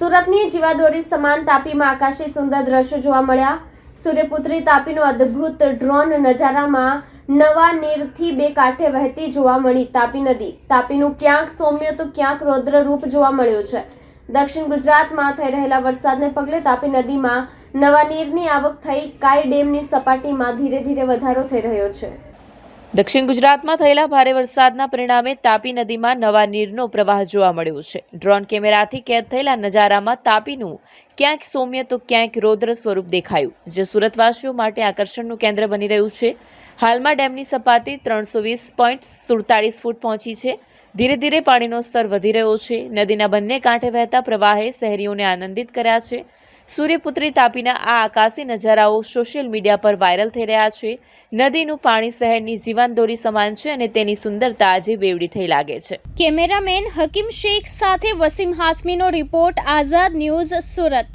સુરતની જીવાદોરી સમાન તાપીમાં આકાશી સુંદર દ્રશ્યો જોવા મળ્યા. સૂર્યપુત્રી તાપીનો અદ્ભુત ડ્રોન નજારામાં નવા નીરથી બે કાંઠે વહેતી જોવા મળી તાપી નદી. તાપીનું ક્યાંક સૌમ્ય તો ક્યાંક રૌદ્ર રૂપ જોવા મળ્યું છે. દક્ષિણ ગુજરાતમાં થઈ રહેલા વરસાદને પગલે તાપી નદીમાં નવા નીરની આવક થઈ કાઈ ડેમની સપાટીમાં ધીરે ધીરે વધારો થઈ રહ્યો છે. દક્ષિણ ગુજરાતમાં થયેલા ભારે વરસાદના પરિણામે તાપી નદીમાં નવા નીરનો પ્રવાહ જોવા મળ્યો છે. ડ્રોન કેમેરાથી કેદ થયેલા નજારામાં તાપીનું ક્યાંક સૌમ્ય તો ક્યાંક રૌદ્ર સ્વરૂપ દેખાયું, જે સુરતવાસીઓ માટે આકર્ષણનું કેન્દ્ર બની રહ્યું છે. હાલમાં ડેમની સપાટી ત્રણસો વીસ પોઈન્ટ સુડતાળીસ ફૂટ પહોંચી છે. ધીરે ધીરે પાણીનો સ્તર વધી રહ્યો છે. નદીના બંને કાંઠે વહેતા પ્રવાહે શહેરીઓને આનંદિત કર્યા છે. સૂર્યપુત્રી તાપીના આ આકાશી નજારાઓ સોશિયલ મીડિયા પર વાયરલ થઈ રહ્યા છે. નદીનું પાણી શહેરની જીવનદોરી સમાન છે અને તેની સુંદરતા આજે બેવડી થઈ લાગે છે. કેમેરામેન હકીમ શેખ સાથે વસીમ હાસમીનો રિપોર્ટ, આઝાદ ન્યૂઝ સુરત.